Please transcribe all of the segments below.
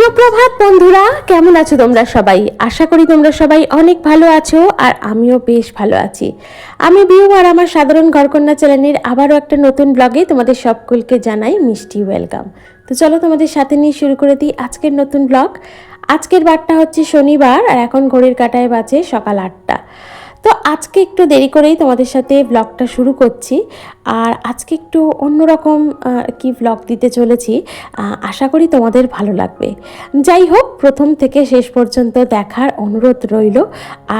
সুপ্রভাত বন্ধুরা, কেমন আছো তোমরা সবাই? আশা করি তোমরা সবাই অনেক ভালো আছো আর আমিও বেশ ভালো আছি। আমি বিউ আর আমার সাধারণ ঘরকন্যা চ্যানেলের আবারও একটা নতুন ব্লগে তোমাদের সকলকে জানাই মিষ্টি ওয়েলকাম। তো চলো তোমাদের সাথে নিয়ে শুরু করে দিই আজকের নতুন ব্লগ। আজকের বারটা হচ্ছে শনিবার আর এখন ঘড়ির কাটায় বাজে সকাল আটটা। তো আজকে একটু দেরি করেই তোমাদের সাথে ব্লগটা শুরু করছি। আর আজকে একটু অন্যরকম কি ব্লগ দিতে চলেছি আশা করি তোমাদের ভালো লাগবে। যাই হোক প্রথম থেকে শেষ পর্যন্ত দেখার অনুরোধ রইল।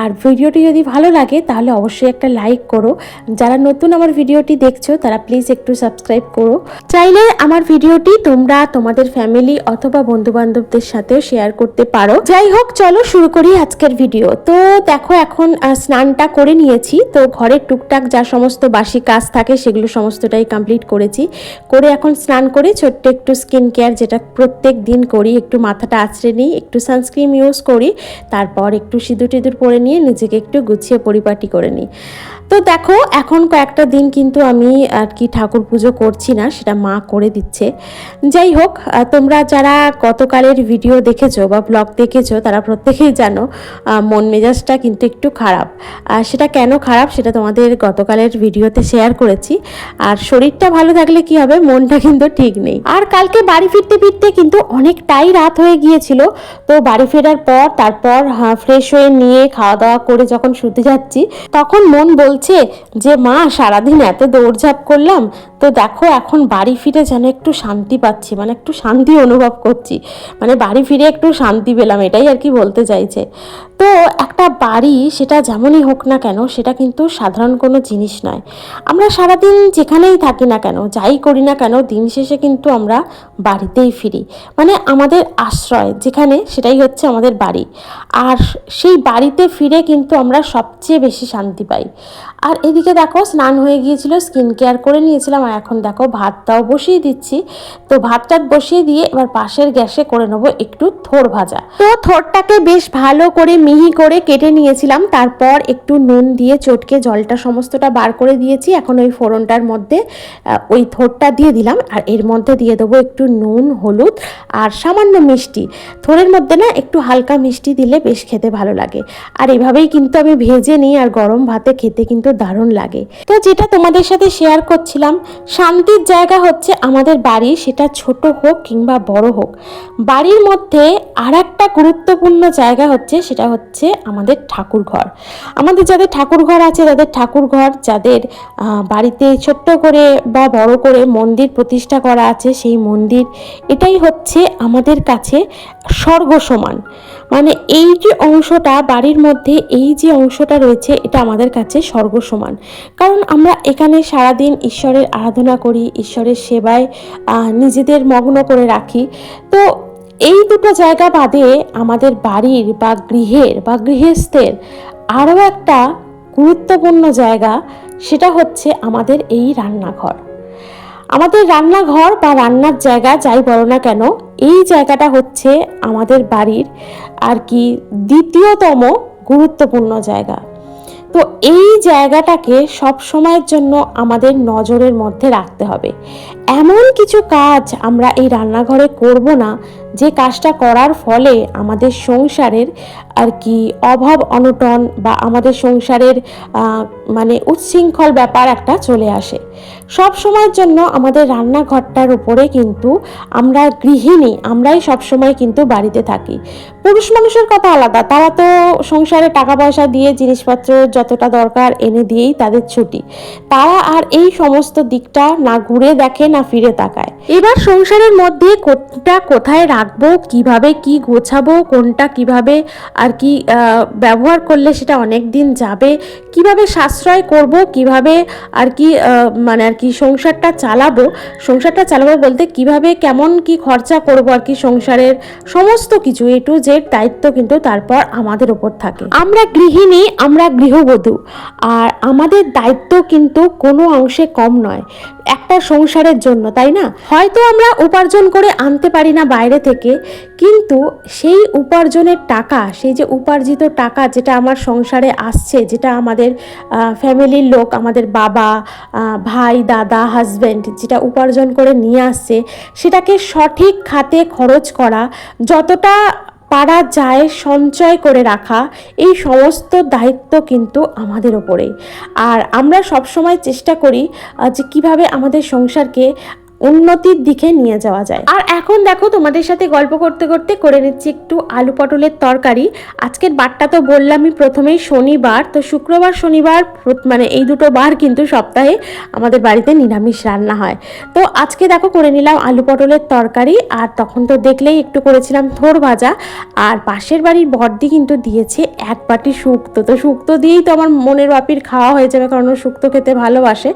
আর ভিডিওটি যদি ভালো লাগে তাহলে অবশ্যই একটা লাইক করো। যারা নতুন আমার ভিডিওটি দেখছ তারা প্লিজ একটু সাবস্ক্রাইব করো। চাইলে আমার ভিডিওটি তোমরা তোমাদের ফ্যামিলি অথবা বন্ধু বান্ধবদের সাথেও শেয়ার করতে পারো। যাই হোক চলো শুরু করি আজকের ভিডিও তো দেখো এখন আহ, স্নানটা করে নিয়েছি। তো ঘরের টুকটাক যা সমস্ত বাসি কাজ থাকে সেগুলো সমস্তটাই কমপ্লিট করেছি। করে এখন স্নান করে ছোট্ট একটু স্কিন কেয়ার যেটা প্রত্যেক দিন করি, একটু মাথাটা আছড়ে নিই, একটু সানস্ক্রিন ইউজ করি, তারপর একটু সিঁদুর টিঁদুর পরে নিয়ে নিজেকে একটু গুছিয়ে পরিপাটি করে নিই। তো দেখো, এখন কয়েকটা দিন কিন্তু আমি আর কি ঠাকুর পুজো করছি না, সেটা মা করে দিচ্ছে। যাই হোক তোমরা যারা গতকালের ভিডিও দেখেছ বা ব্লগ দেখেছ, তারা প্রত্যেকেই জানো মন মেজাজটা কিন্তু একটু খারাপ। আর সেটা কেন খারাপ, সেটা তোমাদের গতকালের ভিডিওতে শেয়ার করেছি। আর শরীরটা ভালো থাকলে কি হবে, মনটা কিন্তু ঠিক নেই। আর কালকে বাড়ি ফিরতে ফিরতে কিন্তু অনেকটাই রাত হয়ে গিয়েছিল। তো বাড়ি ফেরার পর, তারপর ফ্রেশ হয়ে নিয়ে খাওয়া দাওয়া করে যখন শুতে যাচ্ছি, তখন মন বলছে যে, মা, সারাদিন এত দৌড়ঝাঁপ করলাম তো দেখো এখন বাড়ি ফিরে যেন একটু শান্তি পাচ্ছি মানে একটু শান্তি অনুভব করছি। মানে বাড়ি ফিরে একটু শান্তি পেলাম, এটাই আর কি বলতে চাইছে। তো একটা বাড়ি সেটা যেমনই হোক না কেন, সেটা কিন্তু সাধারণ কোনো জিনিস নয়। আমরা সারাদিন যেখানেই থাকি না কেন, যাই করি না কেন, দিন শেষে কিন্তু আমরা বাড়িতেই ফিরি। মানে আমাদের আশ্রয় যেখানে, সেটাই হচ্ছে আমাদের বাড়ি। আর সেই বাড়িতে ফিরে কিন্তু আমরা সবচেয়ে বেশি শান্তি পাই। আর এদিকে দেখো, স্নান হয়ে গিয়েছিল স্কিন কেয়ার করে নিয়েছিলাম, আর এখন দেখো ভাতটাও বসিয়ে দিচ্ছি। তো ভাতটা বসিয়ে দিয়ে এবার পাশের গ্যাসে করে নেব একটু থোড় ভাজা। তো থোড়টাকে বেশ ভালো করে মিহি করে কেটে নিয়েছিলাম, তারপর একটু নুন দিয়ে চটকে জলটা সমস্তটা বার করে দিয়েছি। এখন ওই ফোড়নটার মধ্যে ওই থোড়টা দিয়ে দিলাম, আর এর মধ্যে দিয়ে দেবো একটু নুন, হলুদ, আর সামান্য মিষ্টি। থোড়ের মধ্যে না একটু হালকা মিষ্টি দিলে বেশ খেতে ভালো লাগে। আর এভাবেই কিন্তু আমি ভেজে নিই, আর গরম ভাতে খেতে কিন্তু দারুণ লাগে। তো যেটা তোমাদের সাথে শেয়ার করছিলাম, শান্তির জায়গা হচ্ছে আমাদের বাড়ি, সেটা ছোট হোক কিংবা বড় হোক। বাড়ির মধ্যে আর একটা গুরুত্বপূর্ণ জায়গা হচ্ছে, সেটা হচ্ছে আমাদের ঠাকুর ঘর আমাদের যাদের ঠাকুর ঘর আছে, তাদের ঠাকুর ঘর যাদের বাড়িতে ছোট্ট করে বা বড় করে মন্দির প্রতিষ্ঠা করা আছে, সেই মন্দির, এটাই হচ্ছে আমাদের কাছে স্বর্গ সমান। মানে এই যে অংশটা, বাড়ির মধ্যে এই যে অংশটা রয়েছে, এটা আমাদের কাছে স্বর্গ সমান কারণ আমরা এখানে সারাদিন ঈশ্বরের আরাধনা করি, ঈশ্বরের সেবায় নিজেদের মগ্ন করে রাখি। তো এই দুটো জায়গা বাদে আমাদের বাড়ির বা গৃহের বা গৃহস্থের আরও একটা গুরুত্বপূর্ণ জায়গা, সেটা হচ্ছে আমাদের এই রান্নাঘর। আমাদের রান্নাঘর বা রান্নার জায়গা যাই বলো না কেন, এই জায়গাটা হচ্ছে আমাদের বাড়ির আর কি দ্বিতীয়তম গুরুত্বপূর্ণ জায়গা। তো এই জায়গাটাকে সব সময়ের জন্য আমাদের নজরের মধ্যে রাখতে হবে। এমন কিছু কাজ আমরা এই রান্নাঘরে করব না, যে কাজটা করার ফলে আমাদের সংসারের আর কি অভাব অনটন বা আমাদের সংসারের মানে উচ্ছৃঙ্খল ব্যাপার একটা চলে আসে। সব সময়ের জন্য আমাদের রান্নাঘরটার উপরে কিন্তু আমরা গৃহিণী, আমরাই সব সময় কিন্তু বাড়িতে থাকি। পুরুষ মানুষের কথা আলাদা, তারা তো সংসারে টাকা পয়সা দিয়ে জিনিসপত্র যতটা দরকার এনে দিয়েই তাদের ছুটি। তারা আর এই সমস্ত দিকটা না ঘুরে দেখে, না ফিরে তাকায়। এবার সংসারের মধ্যে কোনটা কোথায় রাখব, কীভাবে কি গোছাবো, কোনটা কীভাবে আর কি ব্যবহার করলে সেটা অনেক দিন যাবে, কীভাবে সাশ্রয় করব, কীভাবে আর কি মানে আর কি সংসারটা চালাবো সংসারটা চালাবো বলতে কীভাবে, কেমন কি খরচা করব আর কি সংসারের সমস্ত কিছু এ টু জেড দায়িত্ব কিন্তু তারপর আমাদের ওপর থাকে। আমরা গৃহিণী, আমরা গৃহবধূ, আর আমাদের দায়িত্ব কিন্তু কোনো অংশে কম নয়। একটা সংসারের জন্য, তাই না? হয়তো আমরা উপার্জন করে আনতে পারি না বাইরে থেকে, কিন্তু সেই উপার্জনের টাকা, সেই যে উপার্জিত টাকা যেটা আমার সংসারে আসছে, যেটা আমাদের ফ্যামিলির লোক, আমাদের বাবা ভাই, দাদা, হাজব্যান্ড যেটা উপার্জন করে নিয়ে আসছে, সেটাকে সঠিক খাতে খরচ করা, যতটা পারা যায় সঞ্চয় করে রাখা, এই সমস্ত দায়িত্ব কিন্তু আমাদের ওপরে আর আমরা সবসময় চেষ্টা করি যে কীভাবে আমাদের সংসারকে উন্নতির দিকে নিয়ে যাওয়া যায়। আর এখন দেখো তোমাদের সাথে গল্প করতে করতে করে নিচ্ছি একটু আলু পটলের তরকারি। আজকের বারটা তো বললামই প্রথমেই শনিবার, তো শুক্রবার, শনিবার মানে এই দুটো বার কিন্তু সপ্তাহে আমাদের বাড়িতে নিরামিষ রান্না হয়। তো আজকে দেখো করে নিলাম আলু পটলের তরকারি, আর তখন তো দেখলেই একটু করেছিলাম থোর ভাজা। আর পাশের বাড়ির বর্দি কিন্তু দিয়েছে এক বাটি শুক্তো। তো শুক্তো দিয়েই তো আমার মনের বাপির খাওয়া হয়ে যাবে, কারণ ও শুক্তো খেতে ভালোবাসে।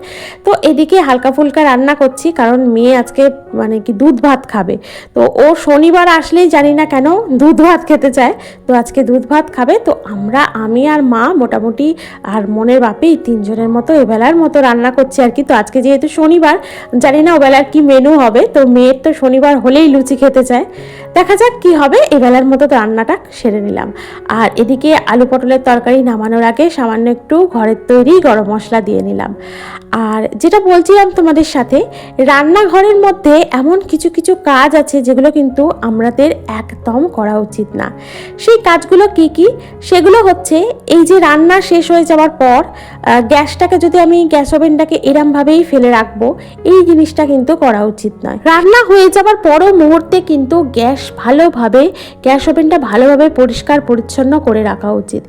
তো এদিকে হালকা ফুলকা রান্না করছি, কারণ মেয়ে আজকে মানে কি দুধ ভাত খাবে। তো ও শনিবার আসলেই জানি না কেন দুধ ভাত খেতে চায়। তো আজকে দুধ ভাত খাবে। তো আমরা, আমি আর মা মোটামুটি আর মনের বাপেই তিনজনের মতো এবেলার মতো রান্না করছি আর কি। তো আজকে যেহেতু শনিবার, জানি না ওবেলার কি মেনু হবে। তো মেয়ের তো শনিবার হলেই লুচি খেতে চায়। দেখা যাক কি হবে। এবেলার মতো রান্নাটা সেরে নিলাম। আর এদিকে আলু পটলের তরকারি নামানোর আগে সামান্য একটু ঘরের তৈরি গরম মশলা দিয়ে নিলাম। আর যেটা বলছিলাম তোমাদের সাথে, রান্নাঘরের মধ্যে এমন কিছু কিছু কাজ আছে যেগুলো কিন্তু আমাদের একদম করা উচিত না। সেই কাজগুলো কি কি? সেগুলো হচ্ছে এই যে রান্না শেষ হয়ে যাওয়ার পর গ্যাসটাকে যদি আমি গ্যাস ওভেনটাকে এরমভাবেই ফেলে রাখব, এই জিনিসটা কিন্তু করা উচিত নয়। রান্না হয়ে যাওয়ার পরও মুহূর্তে কিন্তু গ্যাস ভালোভাবে, গ্যাস ওভেনটা ভালোভাবে পরিষ্কার পরিচ্ছন্ন করে রাখা উচিত।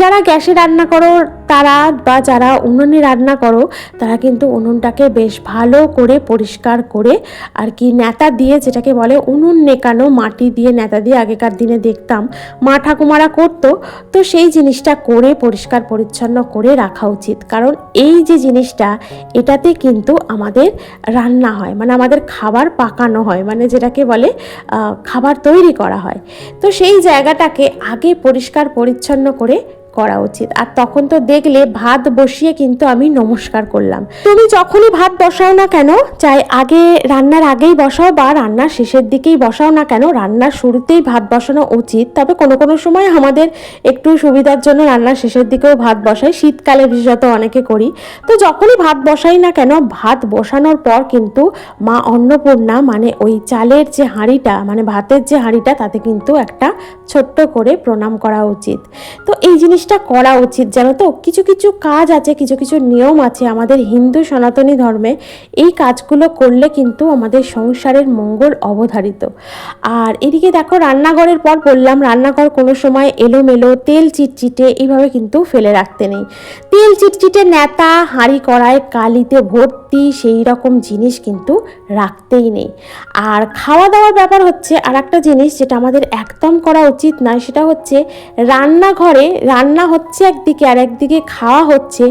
যারা গ্যাসে রান্না করো, তারা বা যারা উনুনে রান্না করো, তারা কিন্তু উনুনটাকে বেশ ভালো করে পরিষ্কার করে আর কি নেতা দিয়ে যেটাকে বলে উনুন নেকানো, মাটি দিয়ে নেতা দিয়ে আগেকার দিনে দেখতাম, মা ঠাকুমারা করতো, তো সেই জিনিসটা করে পরিষ্কার পরিচ্ছন্ন করে রাখা উচিত। কারণ এই যে জিনিসটা, এটাতে কিন্তু আমাদের রান্না হয় মানে আমাদের খাবার পাকানো হয় মানে যেটাকে বলে খাবার তৈরি করা হয়। তো সেই জায়গাটাকে আগে পরিষ্কার পরিচ্ছন্ন করে করা উচিত। আর তখন তো দেখলে ভাত বসিয়ে কিন্তু আমি নমস্কার করলাম। তুমি যখনই ভাত বসাও না কেন, চাই আগে রান্নার আগেই বসাও বা রান্নার শেষের দিকেই বসাও না কেন, রান্নার শুরুতেই ভাত বসানো উচিত। তবে কোনো কোনো সময় আমাদের একটু সুবিধার জন্য রান্নার শেষের দিকেও ভাত বসাই। শীতকালে বিশেষত অনেকে করি। তো যখনই ভাত বসাই না কেন, ভাত বসানোর পর কিন্তু মা অন্নপূর্ণা মানে ওই চালের যে হাঁড়িটা মানে ভাতের যে হাঁড়িটা, তাতে কিন্তু একটা ছোট্ট করে প্রণাম করা উচিত। তো এই জিনিসটা করা উচিত জানো তো? কিছু কিছু কাজ আছে, কিছু কিছু নিয়ম আছে আমাদের হিন্দু সনাতনী ধর্মে। এই কাজগুলো করলে কিন্তু আমাদের সংসারের মঙ্গল অবধারিত। আর এদিকে দেখো, রান্নাঘরের পর বললাম, রান্নাঘর কোনো সময় এলোমেলো, তেল চিটচিটে এইভাবে কিন্তু ফেলে রাখতে নেই। তেল চিটচিটে নেতা, হাঁড়ি কড়ায়, কালিতে ভর্তি সেই রকম জিনিস কিন্তু রাখতেই নেই। আর খাওয়া দাওয়ার ব্যাপার হচ্ছে আর একটা জিনিস যেটা আমাদের একদম করা উচিত নয়, সেটা হচ্ছে রান্নাঘরে রান্না হচ্ছে একদিকে আর একদিকে খাওয়া হচ্ছে,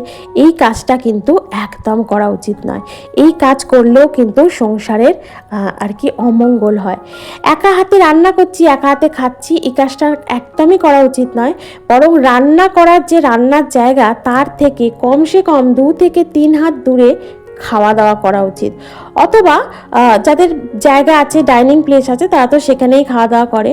এই কাজটা কিন্তু একদম করা উচিত নয়। এই কাজ করলেও কিন্তু সংসারের আর কি অমঙ্গল হয়। একা হাতে রান্না করছি, একা হাতে খাচ্ছি, এই কাজটা একদমই করা উচিত নয়। বরং রান্না করার যে রান্নার জায়গা, তার থেকে কমসে কম দু থেকে তিন হাত দূরে খাওয়া দাওয়া করা উচিত। অথবা যাদের জায়গা আছে, ডাইনিং প্লেস আছে, তারা তো সেখানেই খাওয়া দাওয়া করে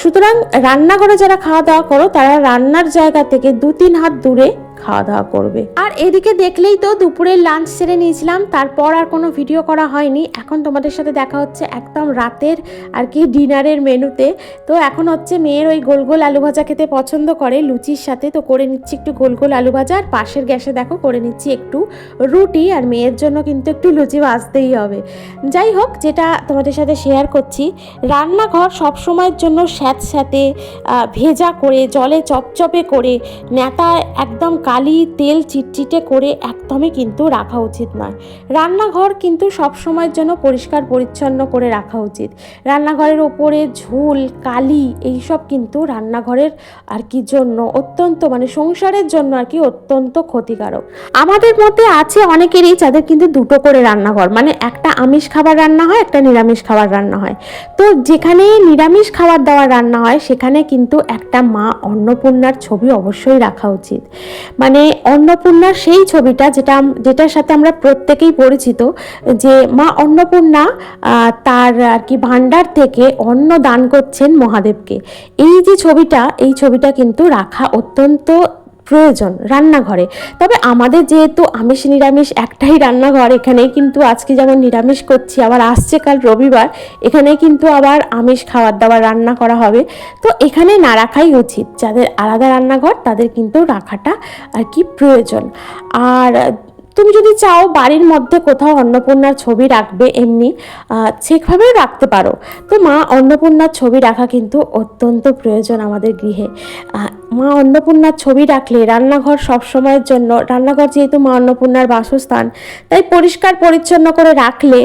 সুতরাং রান্নাঘরে যারা খাওয়া দাওয়া করো, তারা রান্নার জায়গা থেকে দু তিন হাত দূরে খাওয়া দাওয়া করবে। আর এদিকে দেখলেই তো দুপুরের লাঞ্চ সেরে নিয়েছিলাম, তারপর আর কোনো ভিডিও করা হয়নি। এখন তোমাদের সাথে দেখা হচ্ছে একদম রাতের আর কি ডিনারের মেনুতে। তো এখন হচ্ছে মেয়ের ওই গোল গোল আলু ভাজা খেতে পছন্দ করে, লুচির সাথে। তো করে নিচ্ছি একটু গোল গোল আলু ভাজা। আর পাশের গ্যাসে দেখো, করে নিচ্ছি একটু রুটি। আর মেয়ের জন্য কিন্তু একটু লুচি ভাজতেই হবে। যাই হোক, যেটা তোমাদের সাথে শেয়ার করছি, রান্নাঘর সব সময়ের জন্য স্যাঁত স্যাঁতে ভেজা করে, জলে চপচপে করে, নেতা একদম কালি তেল চিটচিটে করে একদমই কিন্তু রাখা উচিত নয়। রান্নাঘর কিন্তু সব সময়ের জন্য পরিষ্কার পরিচ্ছন্ন করে রাখা উচিত। রান্নাঘরের ওপরে ঝুল, কালি এইসব কিন্তু রান্নাঘরের আর কি জন্য অত্যন্ত মানে সংসারের জন্য আর কি অত্যন্ত ক্ষতিকারক। আমাদের মধ্যে আছে অনেকেরই যাদের কিন্তু দুটো করে রান্নাঘর মানে একটা আমিষ খাবার রান্না হয়, একটা নিরামিষ খাবার রান্না হয়। তো যেখানে নিরামিষ খাবার দাবার রান্না হয়, সেখানে কিন্তু একটা মা অন্নপূর্ণার ছবি অবশ্যই রাখা উচিত। মানে অন্নপূর্ণার সেই ছবিটা যেটা যেটার সাথে আমরা প্রত্যেকেই পরিচিত, যে মা অন্নপূর্ণা তার আর কি ভাণ্ডার থেকে অন্ন দান করছেন মহাদেবকে। এই যে ছবিটা, এই ছবিটা কিন্তু রাখা অত্যন্ত প্রয়োজন রান্নাঘরে। তবে আমাদের যেহেতু আমিষ, নিরামিষ একটাই রান্নাঘর এখানেই কিন্তু আজকে যেমন নিরামিষ করছি, আবার আসছে কাল রবিবার, এখানে কিন্তু আবার আমিষ খাবার দাবার রান্না করা হবে। তো এখানে না রাখাই উচিত, যাদের আলাদা রান্নাঘর তাদের কিন্তু রাখাটা আর কি প্রয়োজন। আর তুমি যদি চাও বাড়ির মধ্যে কোথাও অন্নপূর্ণার ছবি রাখবে এমনি সেভাবেও রাখতে পারো। তো মা, অন্নপূর্ণার ছবি রাখা কিন্তু অত্যন্ত প্রয়োজন আমাদের গৃহে। মা অন্নপূর্ণার ছবি রাখলে রান্নাঘর সব সময়ের জন্য, রান্নাঘর যেহেতু মা অন্নপূর্ণার বাসস্থান, তাই পরিষ্কার পরিচ্ছন্ন করে রাখলে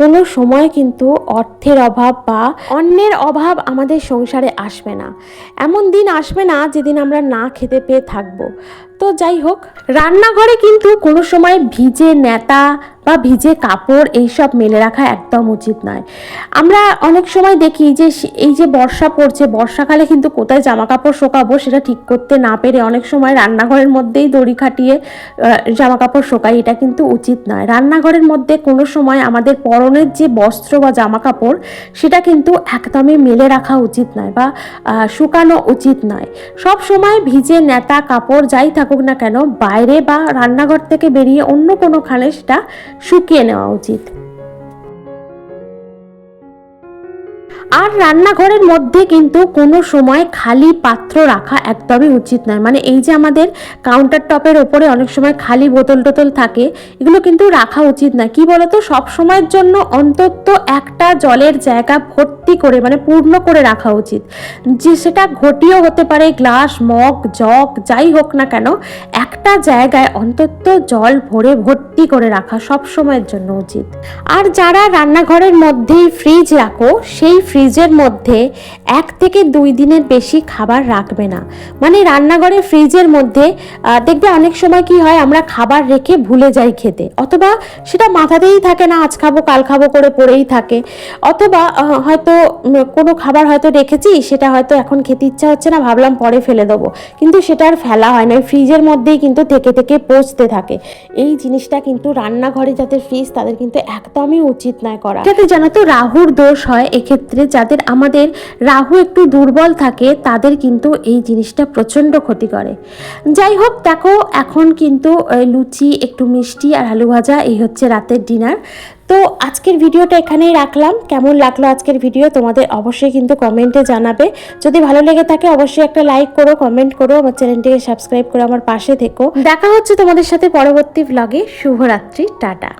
কোনো সময় কিন্তু অর্থের অভাব বা অন্যের অভাব আমাদের সংসারে আসবে না। এমন দিন আসবে না যেদিন আমরা না খেতে পেয়ে থাকব। তো যাই হোক, রান্নাঘরে কিন্তু কোনো সময় ভিজে নেতা বা ভিজে কাপড় এইসব মেলে রাখা একদম উচিত নয়। আমরা অনেক সময় দেখি যে এই যে বর্ষা পড়ছে, বর্ষাকালে কিন্তু কোথায় জামা কাপড় শোকাবো সেটা ঠিক করতে না পেরে অনেক সময় রান্নাঘরের মধ্যেই দড়ি খাটিয়ে জামা কাপড় শোকাই, এটা কিন্তু উচিত নয়। রান্নাঘরের মধ্যে কোনো সময় আমাদের পরনের যে বস্ত্র বা জামা কাপড় সেটা কিন্তু একদমই মেলে রাখা উচিত নয় বা শুকানো উচিত নয়। সব সময় ভিজে নেতা কাপড় যাই থাকুক না কেন, বাইরে বা রান্নাঘর থেকে বেরিয়ে অন্য কোনোখানে সেটা শুকিয়ে নেওয়া উচিত। আর রান্নাঘরের মধ্যে কিন্তু কোনো সময় খালি পাত্র রাখা একদমই উচিত নয়। মানে এই যে আমাদের কাউন্টার টপের ওপরে অনেক সময় খালি বোতল টোতল থাকে, এগুলো কিন্তু রাখা উচিত না কি বলতো? সব সময়ের জন্য অন্তত একটা জলের জায়গা ভর্তি করে মানে পূর্ণ করে রাখা উচিত। যে সেটা ঘটিও হতে পারে, গ্লাস, মগ, জগ, যাই হোক না কেন, একটা জায়গায় অন্তত জল ভরে ভর্তি করে রাখা সব সময়ের জন্য উচিত। আর যারা রান্নাঘরের মধ্যেই ফ্রিজ রাখো, সেই ফ্রিজের মধ্যে এক থেকে দুই দিনের বেশি খাবার রাখবে না। মানে রান্নাঘরে ফ্রিজের মধ্যে দেখবে অনেক সময় কি হয়, আমরা খাবার রেখে ভুলে যাই খেতে। অথবা সেটা মাথাতেই থাকে না, আজ খাব, কাল খাব করে পড়েই থাকে। অথবা হয়তো কোনো খাবার হয়তো রেখেছি সেটা হয়তো এখন খেতে ইচ্ছা হচ্ছে না, ভাবলাম পরে ফেলে দেবো। কিন্তু সেটা আর ফেলা হয় না ফ্রিজের মধ্যেই কিন্তু থেকে থেকে পচতে থাকে। এই জিনিসটা কিন্তু রান্নাঘরে যাদের ফ্রিজ, তাদের কিন্তু একদমই উচিত নয় করা। যাতে জানো তো রাহুর দোষ হয়, এক্ষেত্রে যাদের আমাদের রাহু একটু দুর্বল থাকে, তাদের কিন্তু এই জিনিসটা প্রচণ্ড ক্ষতি করে। যাই হোক, দেখো, এখন কিন্তু লুচি, একটু মিষ্টি আর আলু ভাজা, এই হচ্ছে রাতের ডিনার তো আজকের ভিডিওটা এখানেই রাখলাম। কেমন লাগল আজকের ভিডিও তোমাদের অবশ্যই কিন্তু কমেন্টে জানাবে। যদি ভালো লেগে থাকে অবশ্যই একটা লাইক করো, কমেন্ট করো, আমার চ্যানেলটিকে সাবস্ক্রাইব করে আমার পাশে থেকো। দেখা হচ্ছে তোমাদের সাথে পরবর্তী ব্লগে শুভরাত্রি, টাটা।